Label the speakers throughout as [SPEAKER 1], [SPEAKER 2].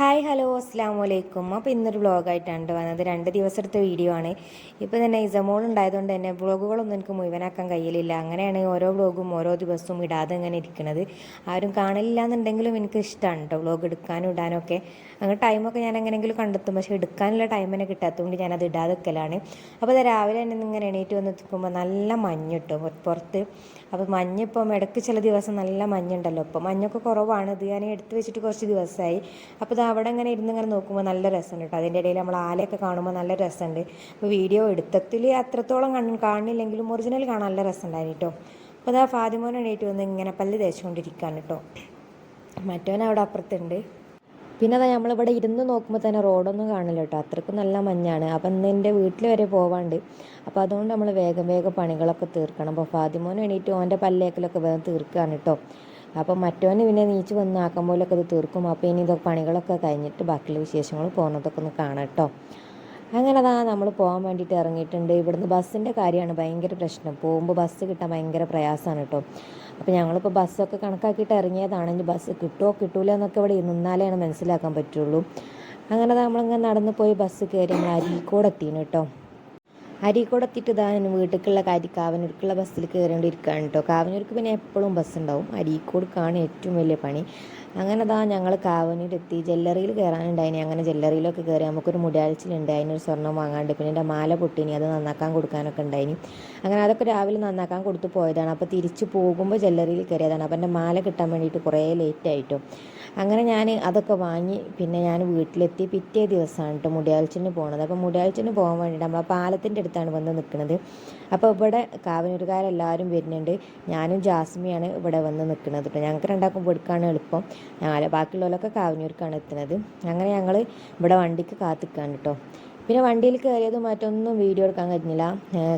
[SPEAKER 1] Hi hello അസ്സാം വലൈക്കും അപ്പോൾ ഇന്നൊരു വ്ളോഗായിട്ടാണ് വന്നത്. രണ്ട് ദിവസത്തെ വീഡിയോ ആണ്. ഇപ്പോൾ തന്നെ ഇസമോൾ ഉണ്ടായതുകൊണ്ട് തന്നെ വ്ളോഗുകളൊന്നും എനിക്ക് മുഴുവനാക്കാൻ കഴിയലില്ല. അങ്ങനെയാണ് ഓരോ വ്ളോഗും ഓരോ ദിവസവും ഇടാതെ ഇങ്ങനെ ഇരിക്കുന്നത് ആരും കാണില്ല എന്നുണ്ടെങ്കിലും എനിക്ക് ഇഷ്ടമാണ് കേട്ടോ വ്ളോഗ് എടുക്കാനും ഇടാനൊക്കെ. അങ്ങനെ ടൈമൊക്കെ ഞാൻ എങ്ങനെയെങ്കിലും കണ്ടെത്തും. പക്ഷേ എടുക്കാനുള്ള ടൈം തന്നെ കിട്ടാത്തതുകൊണ്ട് ഞാനത് ഇടാതെ വെക്കലാണ് അപ്പോൾ അത് രാവിലെ തന്നെ ഇങ്ങനെ എണീറ്റ് വന്ന് നിൽക്കുമ്പോൾ നല്ല മഞ്ഞ് കിട്ടും പുറത്ത്. അപ്പോൾ മഞ്ഞ് ഇപ്പം ഇടയ്ക്ക് ചില ദിവസം നല്ല മഞ്ഞുണ്ടല്ലോ. അപ്പോൾ മഞ്ഞൊക്കെ കുറവാണ്. ഇത് ഞാൻ എടുത്ത് വെച്ചിട്ട് കുറച്ച് ദിവസമായി അപ്പോൾ അവിടെ ഇങ്ങനെ ഇരുന്ന് ഇങ്ങനെ നോക്കുമ്പോൾ നല്ല രസമുണ്ട് കേട്ടോ അതിന്റെ ഇടയിൽ നമ്മൾ ആലയൊക്കെ കാണുമ്പോൾ നല്ല രസമുണ്ട് അപ്പോൾ വീഡിയോ എടുത്തത്തിൽ അത്രത്തോളം കണ്ണ് കാണില്ലെങ്കിലും ഒറിജിനൽ കാണാൻ നല്ല രസമുണ്ടായിരുന്നു കേട്ടോ അപ്പോൾ അതാ ഫാദിമോൻ എണീറ്റ് വന്ന് ഇങ്ങനെ പല്ല് തേച്ചുകൊണ്ടിരിക്കുകയാണ് കേട്ടോ മറ്റവൻ അവിടെ അപ്പുറത്തുണ്ട്. പിന്നെ അതാ നമ്മളിവിടെ ഇരുന്ന് നോക്കുമ്പോൾ തന്നെ റോഡൊന്നും കാണില്ല കേട്ടോ അത്രക്കും നല്ല മഞ്ഞാണ്. അപ്പം ഇന്ന് എന്റെ വീട്ടിൽ വരെ പോവാണ്ട്. അപ്പോൾ അതുകൊണ്ട് നമ്മൾ വേഗം വേഗം പണികളൊക്കെ തീർക്കണം. അപ്പോൾ ഫാദിമോൻ എണീറ്റ് ഓന്റെ പല്ലേക്കലൊക്കെ വേഗം തീർക്കുകയാണ് കേട്ടോ അപ്പം മറ്റവന് പിന്നെ നീച്ച് വന്ന് പോലൊക്കെ ഇത് തീർക്കും. അപ്പോൾ ഇനി ഇതൊക്കെ പണികളൊക്കെ കഴിഞ്ഞിട്ട് ബാക്കിയുള്ള വിശേഷങ്ങൾ പോകുന്നതൊക്കെ ഒന്ന് കാണാം കേട്ടോ. അങ്ങനെ അതാ നമ്മൾ പോകാൻ വേണ്ടിയിട്ട് ഇറങ്ങിയിട്ടുണ്ട്. ഇവിടുന്ന് ബസ്സിന്റെ കാര്യമാണ് ഭയങ്കര പ്രശ്നം. പോകുമ്പോൾ ബസ് കിട്ടാൻ ഭയങ്കര പ്രയാസമാണ് കേട്ടോ. അപ്പോൾ ഞങ്ങളിപ്പോൾ ബസ്സൊക്കെ കണക്കാക്കിയിട്ട് ഇറങ്ങിയതാണെങ്കിൽ ബസ് കിട്ടുമോ കിട്ടൂല എന്നൊക്കെ ഇവിടെ നിന്നാലേ ആണ് മനസ്സിലാക്കാൻ പറ്റുള്ളൂ. അങ്ങനെ നമ്മളിങ്ങനെ നടന്നു പോയി ബസ് കയറി നമ്മൾ അരീക്കോട് എത്തിന് കേട്ടോ. അരീക്കോട് എത്തിയിട്ട് ഇതാ വീട്ടിലേക്കുള്ള കാര്യം കാവനൂർക്കുള്ള ബസ്സിൽ കയറേണ്ടിയിരിക്കുകയാണ് കേട്ടോ കാവനൂർക്ക് പിന്നെ എപ്പോഴും ബസ് ഉണ്ടാവും. അരീക്കോടുക്കാണ് ഏറ്റവും വലിയ പണി. അങ്ങനെ അതാ ഞങ്ങൾ കാവനൂരെത്തി. ജ്വല്ലറിയിൽ കയറാനുണ്ടായിനി. അങ്ങനെ ജ്വല്ലറിയിലൊക്കെ കയറി നമുക്കൊരു മുടിയാഴ്ചയിലുണ്ട്. അതിനൊരു സ്വർണം വാങ്ങാണ്ട് പിന്നെ എന്റെ മാല പൊട്ടിനി. അത് നന്നാക്കാൻ കൊടുക്കാനൊക്കെ ഉണ്ടായിനി. അങ്ങനെ അതൊക്കെ രാവിലെ നന്നാക്കാൻ കൊടുത്തു പോയതാണ്. അപ്പോൾ തിരിച്ചു പോകുമ്പോൾ ജല്ലറിയിൽ കയറിയതാണ്. അപ്പോൾ എന്റെ മാല കിട്ടാൻ വേണ്ടിയിട്ട് കുറേ ലേറ്റ് ആയിട്ടോ. അങ്ങനെ ഞാൻ അതൊക്കെ വാങ്ങി പിന്നെ ഞാൻ വീട്ടിലെത്തി. പിറ്റേ ദിവസമാണ് കേട്ടോ മുടിയാഴ്ചന് പോകണത് അപ്പോൾ മുടിയാഴ്ചന് പോകാൻ വേണ്ടിയിട്ട് നമ്മൾ പാലത്തിന്റെ അടുത്താണ് വന്ന് നിൽക്കുന്നത് അപ്പോൾ ഇവിടെ കാവനൂരുകാരെല്ലാവരും വരുന്നുണ്ട്. ഞാനും ജാസ്മിയാണ് ഇവിടെ വന്ന് നിൽക്കുന്നത് കേട്ടോ ഞങ്ങൾക്ക് രണ്ടാക്കും കൊടുക്കാണ് എളുപ്പം. ഞങ്ങൾ ബാക്കിയുള്ളവരൊക്കെ കാവനൂർക്കാണ് എത്തുന്നത്. അങ്ങനെ ഞങ്ങൾ ഇവിടെ വണ്ടിക്ക് കാത്തിക്കാണ് കേട്ടോ പിന്നെ വണ്ടിയിൽ കയറിയത് മറ്റൊന്നും വീഡിയോ എടുക്കാൻ കഴിഞ്ഞില്ല.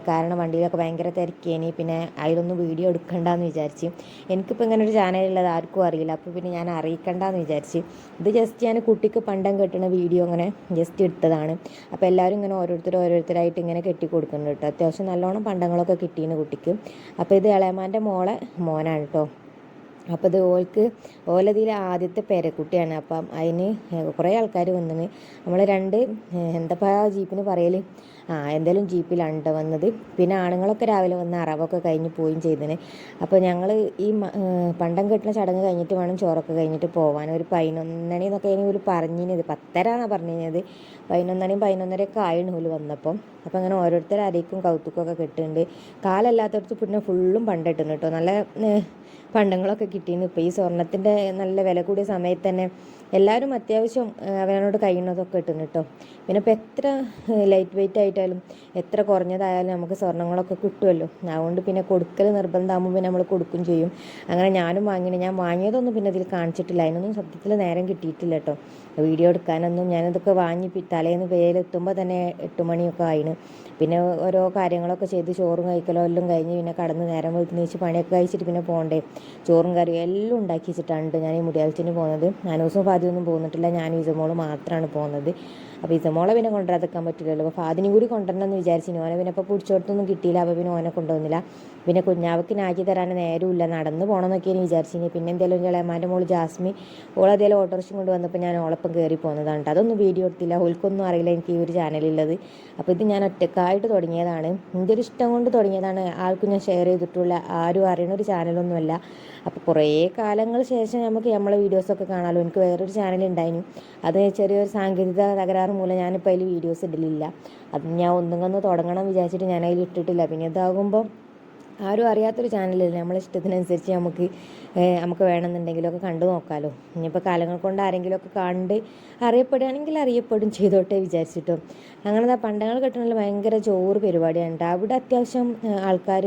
[SPEAKER 1] കാരണം വണ്ടിയിലൊക്കെ ഭയങ്കര തിരക്കേനി. പിന്നെ അതിലൊന്നും വീഡിയോ എടുക്കണ്ടെന്ന് വിചാരിച്ച്. എനിക്കിപ്പോൾ ഇങ്ങനെ ഒരു ചാനലുള്ളത് ആർക്കും അറിയില്ല. അപ്പോൾ പിന്നെ ഞാൻ അറിയിക്കണ്ടെന്ന് വിചാരിച്ച്. ഇത് ജസ്റ്റ് ഞാൻ കുട്ടിക്ക് പണ്ടം കെട്ടുന്ന വീഡിയോ അങ്ങനെ ജസ്റ്റ് എടുത്തതാണ്. അപ്പോൾ എല്ലാവരും ഇങ്ങനെ ഓരോരുത്തർ ഓരോരുത്തരായിട്ട് ഇങ്ങനെ കെട്ടി കൊടുക്കുന്നുണ്ട് കേട്ടോ. അത്യാവശ്യം നല്ലോണം പണ്ടങ്ങളൊക്കെ കിട്ടിയിരുന്നു കുട്ടിക്ക്. അപ്പോൾ ഇത് ഇളയമാന്റെ മോളെ മോനാണ് കേട്ടോ. അപ്പോൾ ഇത് ഓൾക്ക് ഓലതിൽ ആദ്യത്തെ പേരക്കുട്ടിയാണ്. അപ്പം അതിന് കുറേ ആൾക്കാർ വന്നിന് നമ്മൾ രണ്ട് എന്താ ജീപ്പിന് പറയൽ ആ എന്തായാലും ജീപ്പിലാണ് വന്നത്. പിന്നെ ആണുങ്ങളൊക്കെ രാവിലെ വന്ന് അറവൊക്കെ കഴിഞ്ഞ് പോവുകയും ചെയ്തിന് അപ്പോൾ ഞങ്ങൾ ഈ പണ്ടം കെട്ടുന്ന ചടങ്ങ് കഴിഞ്ഞിട്ട് വേണം ചോറൊക്കെ കഴിഞ്ഞിട്ട് പോകാൻ ഒരു പതിനൊന്നണി എന്നൊക്കെ ഇനി ഒരു പറഞ്ഞിരുന്നത് പത്തര എന്നാണ് പറഞ്ഞിരുന്നത് പതിനൊന്നണിയും പതിനൊന്നരയൊക്കെ ആയിരുന്നു ഓൽ വന്നപ്പം. അപ്പോൾ അങ്ങനെ ഓരോരുത്തർ അരയ്ക്കും കൗത്തുക്കൊക്കെ കെട്ടുന്നുണ്ട് കാലല്ലാത്തടത്ത് പിന്നെ ഫുള്ളും പണ്ടെട്ടുന്നു കേട്ടോ നല്ല പണ്ടങ്ങളൊക്കെ കിട്ടിയിരുന്നു ഇപ്പോൾ ഈ സ്വർണത്തിന്റെ നല്ല വില കൂടിയ സമയത്ത് തന്നെ എല്ലാവരും അത്യാവശ്യം അവനോട് കഴിയുന്നതൊക്കെ കിട്ടുന്നു കേട്ടോ പിന്നെ ഇപ്പോൾ എത്ര ലൈറ്റ് വെയിറ്റ് ആയിട്ടാലും എത്ര കുറഞ്ഞതായാലും നമുക്ക് സ്വർണങ്ങളൊക്കെ കിട്ടുമല്ലോ അതുകൊണ്ട് പിന്നെ കൊടുക്കൽ നിർബന്ധമാകുമ്പോൾ പിന്നെ നമ്മൾ കൊടുക്കും ചെയ്യും. അങ്ങനെ ഞാനും വാങ്ങിയത് ഞാൻ വാങ്ങിയതൊന്നും പിന്നെ ഇതിൽ കാണിച്ചിട്ടില്ല. അതിനൊന്നും സത്യത്തിൽ നേരം കിട്ടിയിട്ടില്ല കേട്ടോ വീഡിയോ എടുക്കാനൊന്നും ഞാനിതൊക്കെ വാങ്ങി തലേന്ന് പേരെത്തുമ്പോൾ തന്നെ എട്ട് മണിയൊക്കെ ആയിന്. പിന്നെ ഓരോ കാര്യങ്ങളൊക്കെ ചെയ്ത് ചോറും കഴിക്കലോ എല്ലാം കഴിഞ്ഞ് പിന്നെ കടന്ന് നേരം വെളുത്ത് നീച്ച് പണിയൊക്കെ കഴിച്ചിട്ട് പിന്നെ പോകണ്ടേ ചോറും കറിയും എല്ലാം ഉണ്ടാക്കി വെച്ചിട്ടാണ് ഞാൻ ഈ മുടിയാലത്തിന് പോകുന്നത് നാനൂസും ഫാദിയൊന്നും പോകുന്നിട്ടില്ല ഞാൻ ഇസമോൾ മാത്രമാണ് പോകുന്നത് അപ്പോൾ ഇസമോളെ പിന്നെ കൊണ്ടുവരാതെക്കാൻ പറ്റില്ലല്ലോ. അപ്പോൾ ഫാദിനും കൂടി കൊണ്ടുവരണം എന്ന് വിചാരിച്ചു ഓനെ പിന്നെ ഇപ്പോൾ പിടിച്ചോടത്തൊന്നും കിട്ടിയില്ല. അപ്പോൾ പിന്നെ ഓനെ കൊണ്ടുവന്നില്ല. പിന്നെ കുഞ്ഞാവക്ക് ആക്കി തരാൻ നേരമില്ല നടന്ന് പോകണമെന്നൊക്കെയാണ് വിചാരിച്ചിന് പിന്നെ എന്തെങ്കിലും ഇളയമാന്റെ മോൾ ജാസ്മി ഓളതേലും ഓട്ടോറിക്ഷയും കൊണ്ട് വന്നപ്പോൾ ഞാൻ ഓളപ്പം കയറി പോകുന്നതാണ് അതൊന്നും വീഡിയോ എടുത്തില്ല. ഓൾക്കൊന്നും അറിയില്ല എനിക്ക് ഈ ഒരു ചാനലുള്ളത് അപ്പോൾ ഇത് ഞാൻ ഒറ്റക്കായിട്ട് തുടങ്ങിയതാണ്. എന്റെ ഒരു ഇഷ്ടം കൊണ്ട് തുടങ്ങിയതാണ്. ആർക്കും ഞാൻ ഷെയർ ചെയ്തിട്ടുള്ള ആരും അറിയണ ഒരു ചാനലൊന്നുമല്ല. അപ്പോൾ കുറേ കാലങ്ങൾ ശേഷം നമുക്ക് നമ്മളെ വീഡിയോസൊക്കെ കാണാമല്ലോ എനിക്ക് വേറൊരു ചാനൽ ഉണ്ടായിരുന്നു അത് ചെറിയൊരു സാങ്കേതിക തകരാറ് മൂലം ഞാനിപ്പോൾ അതിൽ വീഡിയോസ് ഇടലില്ല. അത് ഞാൻ ഒന്നും തുടങ്ങണം വിചാരിച്ചിട്ട് ഞാൻ അതിൽ ഇട്ടിട്ടില്ല. പിന്നെ ഇതാകുമ്പോൾ ആരും അറിയാത്തൊരു ചാനലല്ലേ നമ്മളെ ഇഷ്ടത്തിനനുസരിച്ച് നമുക്ക് നമുക്ക് വേണമെന്നുണ്ടെങ്കിലൊക്കെ കണ്ടു നോക്കാമല്ലോ ഇനിയിപ്പോൾ കാലങ്ങൾ കൊണ്ട് ആരെങ്കിലുമൊക്കെ കണ്ട് അറിയപ്പെടുകയാണെങ്കിൽ അറിയപ്പെടും ചെയ്തോട്ടെ വിചാരിച്ചിട്ടും. അങ്ങനെ പണ്ടങ്ങൾ കിട്ടണമെങ്കിൽ ഭയങ്കര ചോറ് പരിപാടിയാണ് അവിടെ അത്യാവശ്യം ആൾക്കാർ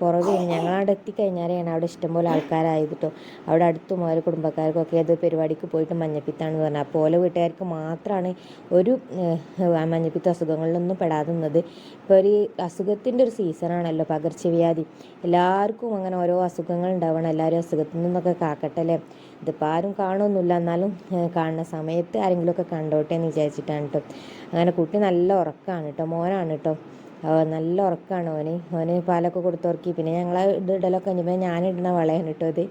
[SPEAKER 1] കുറവേന് ഞങ്ങളവിടെ എത്തിക്കഴിഞ്ഞാലാണ് അവിടെ ഇഷ്ടംപോലെ ആൾക്കാരായത് കേട്ടോ അവിടെ അടുത്തും ഓരോ കുടുംബക്കാർക്കൊക്കെ ഏത് പരിപാടിക്ക് പോയിട്ട് മഞ്ഞപ്പിത്താണെന്ന് പറഞ്ഞാൽ അപ്പോൾ ഓരോ വീട്ടുകാർക്ക് മാത്രമാണ് ഒരു മഞ്ഞപ്പിത്ത അസുഖങ്ങളിലൊന്നും പെടാതുന്നത് ഇപ്പോൾ ഒരു അസുഖത്തിന്റെ ഒരു സീസണാണല്ലോ പകർച്ചവ്യാധി. എല്ലാവർക്കും അങ്ങനെ ഓരോ അസുഖങ്ങൾ ഉണ്ടാവണം. എല്ലാവരും അസുഖത്തിൽ നിന്നൊക്കെ കാക്കട്ടെ അല്ലേ ഇതിപ്പോൾ ആരും കാണുമൊന്നുമില്ല എന്നാലും കാണുന്ന സമയത്ത് ആരെങ്കിലുമൊക്കെ കണ്ടോട്ടെ എന്ന് വിചാരിച്ചിട്ടാണ് കേട്ടോ അങ്ങനെ കുട്ടി നല്ല ഉറക്കമാണ് കേട്ടോ മോനാണ് കേട്ടോ നല്ല ഉറക്കമാണ് ഓന്. ഓന് പാലൊക്കെ കൊടുത്ത് ഉറക്കി പിന്നെ ഞങ്ങൾ ഇത് ഇടലൊക്കെ കഴിഞ്ഞപ്പോൾ ഞാൻ വളയാണ് കേട്ടോ ഇത്.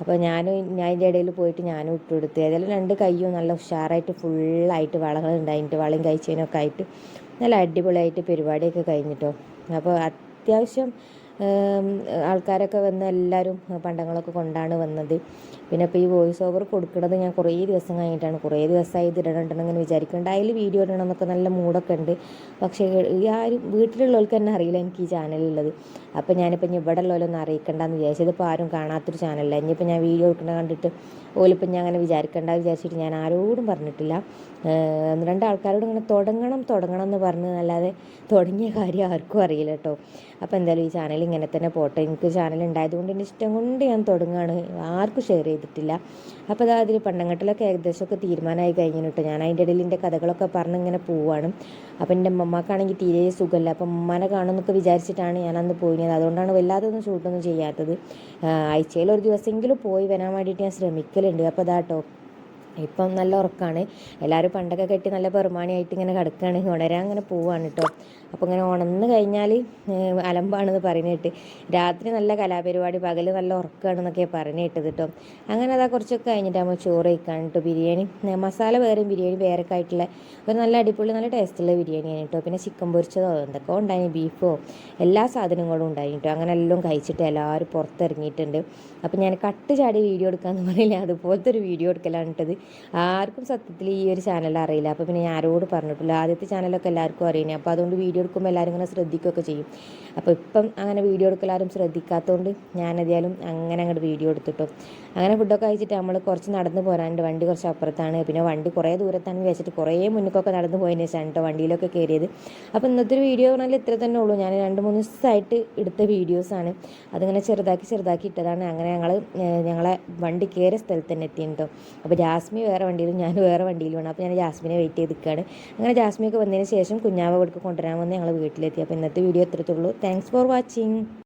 [SPEAKER 1] അപ്പോൾ ഞാനും ഞാൻ അതിന്റെ ഇടയിൽ പോയിട്ട് ഞാനും ഇട്ട് കൊടുത്തു. ഏതായാലും രണ്ട് കയ്യും നല്ല ഉഷാറായിട്ട് ഫുള്ളായിട്ട് വളകൾ ഉണ്ടായിട്ട് വളയും കഴിച്ചതിനൊക്കെ ആയിട്ട് നല്ല അടിപൊളിയായിട്ട് പരിപാടിയൊക്കെ കഴിഞ്ഞിട്ടോ. അപ്പോൾ അത്യാവശ്യം ആൾക്കാരൊക്കെ വന്ന് എല്ലാവരും പണ്ടങ്ങളൊക്കെ കൊണ്ടാണ് വന്നത്. പിന്നെ ഇപ്പോൾ ഈ വോയിസ് ഓവർ കൊടുക്കുന്നത് ഞാൻ കുറേ ദിവസം കഴിഞ്ഞിട്ടാണ്. കുറേ ദിവസമായി ഇത് ഇടണ്ടെന്ന് ഇങ്ങനെ വിചാരിക്കുന്നുണ്ട്. അതിൽ വീഡിയോ ഇടണം എന്നൊക്കെ നല്ല മൂഡൊക്കെ ഉണ്ട്. പക്ഷേ ആരും വീട്ടിലുള്ളവർക്ക് തന്നെ അറിയില്ല എനിക്ക് ഈ ചാനലുള്ളത് അപ്പോൾ ഞാനിപ്പോൾ ഇനി ഇവിടെ ഉള്ളവരൊന്നും അറിയിക്കണ്ടെന്ന് വിചാരിച്ചത് ഇപ്പോൾ ആരും കാണാത്തൊരു ചാനലല്ല ഇനിയിപ്പോൾ ഞാൻ വീഡിയോ എടുക്കണ കണ്ടിട്ട് ഓലിപ്പം ഞാൻ അങ്ങനെ വിചാരിക്കണ്ട വിചാരിച്ചിട്ട് ഞാൻ ആരോടും പറഞ്ഞിട്ടില്ല. ഒന്ന് രണ്ട് ആൾക്കാരോട് ഇങ്ങനെ തുടങ്ങണം തുടങ്ങണം എന്ന് പറഞ്ഞ് അല്ലാതെ തുടങ്ങിയ കാര്യം ആർക്കും അറിയില്ല കേട്ടോ. അപ്പോൾ എന്തായാലും ഈ ചാനൽ ഇങ്ങനെ തന്നെ പോട്ടെ. എനിക്ക് ചാനൽ ഉണ്ടായതുകൊണ്ട് എന്റെ ഇഷ്ടം കൊണ്ട് ഞാൻ തുടങ്ങുകയാണ്. ആർക്കും ഷെയർ ചെയ്തിട്ടില്ല. അപ്പോൾ അതാ അതിൽ പണ്ടങ്ങട്ടിലൊക്കെ ഏകദേശമൊക്കെ തീരുമാനമായി കഴിഞ്ഞു കേട്ടോ ഞാൻ അതിന്റെ ഇടയിൽ എന്റെ കഥകളൊക്കെ പറഞ്ഞ് ഇങ്ങനെ പോവാണ്. അപ്പോൾ എന്റെ അമ്മമാക്കാണെങ്കിൽ തീരെ സുഖമില്ല അപ്പം ഉമ്മാനെ കാണുമെന്നൊക്കെ വിചാരിച്ചിട്ടാണ് ഞാൻ അന്ന് പോയിനത്. അതുകൊണ്ടാണ് വല്ലാതെ ഒന്നും ഷൂട്ടൊന്നും ചെയ്യാത്തത്. ആഴ്ചയിൽ ഒരു ദിവസമെങ്കിലും പോയി വരാൻ വേണ്ടിയിട്ട് ഞാൻ ശ്രമിക്കലുണ്ട്. അപ്പോൾ അതാട്ടോ ഇപ്പം നല്ല ഉറക്കമാണ് എല്ലാവരും പണ്ടൊക്കെ കെട്ടി നല്ല പെറുമാണിയായിട്ട് ഇങ്ങനെ കിടക്കുകയാണ് ഉണരാൻ അങ്ങനെ പോവാണ് കേട്ടോ അപ്പോൾ ഇങ്ങനെ ഉണർന്ന് കഴിഞ്ഞാൽ അലമ്പാണെന്ന് പറയുന്നത് രാത്രി നല്ല കലാപരിപാടി പകൽ നല്ല ഉറക്കമാണെന്നൊക്കെ പറഞ്ഞു കേട്ടത് കേട്ടോ അങ്ങനെ അതാ കുറച്ചൊക്കെ കഴിഞ്ഞിട്ടാകുമ്പോൾ ചോറ് കഴിക്കാൻ കേട്ടോ ബിരിയാണി മസാല വേറെയും ബിരിയാണി വേറൊക്കെ ആയിട്ടുള്ള ഒരു നല്ല അടിപൊളി നല്ല ടേസ്റ്റുള്ള ബിരിയാണിയാണ് കേട്ടോ പിന്നെ ചിക്കൻ പൊരിച്ചതോ എന്തൊക്കെ ഉണ്ടായി ബീഫോ എല്ലാ സാധനങ്ങളും ഉണ്ടായി കേട്ടോ അങ്ങനെ എല്ലാം കഴിച്ചിട്ട് എല്ലാവരും പുറത്തിറങ്ങിയിട്ടുണ്ട്. അപ്പോൾ ഞാൻ കട്ട് ചാടി വീഡിയോ എടുക്കാമെന്ന് പറയില്ല അതുപോലത്തെ ഒരു വീഡിയോ എടുക്കലാണ് ഇട്ടത് ആർക്കും സത്യത്തിൽ ഈ ഒരു ചാനൽ അറിയില്ല. അപ്പോൾ പിന്നെ ഞാൻ ആരോട് പറഞ്ഞിട്ടില്ല. ആദ്യത്തെ ചാനലൊക്കെ എല്ലാവർക്കും അറിയുന്നത് അപ്പോൾ അതുകൊണ്ട് വീഡിയോ എടുക്കുമ്പോൾ എല്ലാവരും ഇങ്ങനെ ശ്രദ്ധിക്കുകയൊക്കെ ചെയ്യും. അപ്പോൾ ഇപ്പം അങ്ങനെ വീഡിയോ എടുക്കലാരും ശ്രദ്ധിക്കാത്തതുകൊണ്ട് ഞാൻ ഏതായാലും അങ്ങനെ അങ്ങോട്ട് വീഡിയോ എടുത്തിട്ടു. അങ്ങനെ ഫുഡൊക്കെ കഴിച്ചിട്ട് നമ്മൾ കുറച്ച് നടന്ന് പോരാണ്ട് വണ്ടി കുറച്ച് അപ്പുറത്താണ്. പിന്നെ വണ്ടി കുറേ ദൂരത്താണ് വെച്ചിട്ട് കുറേ മുന്നിക്കൊക്കെ നടന്ന് പോയതിന് ശേഷമാണ് കേട്ടോ വണ്ടിയിലൊക്കെ കയറിയത്. അപ്പോൾ ഇന്നത്തെ ഒരു വീഡിയോ പറഞ്ഞാൽ ഇത്ര തന്നെ ഉള്ളൂ. ഞാൻ രണ്ട് മൂന്ന് ദിവസമായിട്ട് എടുത്ത വീഡിയോസാണ് അതിങ്ങനെ ചെറുതാക്കി ചെറുതാക്കി ഇട്ടതാണ്. അങ്ങനെ ഞങ്ങൾ ഞങ്ങളെ വണ്ടി കയറിയ സ്ഥലത്ത് തന്നെ എത്തിയിട്ടോ അപ്പോൾ ജാസ്മി വേറെ വണ്ടിയിലും ഞാൻ വേറെ വണ്ടിയിലുമാണ്. അപ്പോൾ ഞാൻ ജാസ്മിനെ വെയിറ്റ് ചെയ്ത് നിൽക്കുകയാണ് അങ്ങനെ ജാസ്മിയൊക്കെ വന്നതിന് ശേഷം കുഞ്ഞാവ അവിടേക്ക് കൊണ്ടുവരാൻ വന്ന് ഞങ്ങൾ വീട്ടിലെത്തി. അപ്പോൾ ഇന്നത്തെ വീഡിയോ എത്രത്തുള്ളൂ താങ്ക്സ് ഫോർ വാച്ചിങ്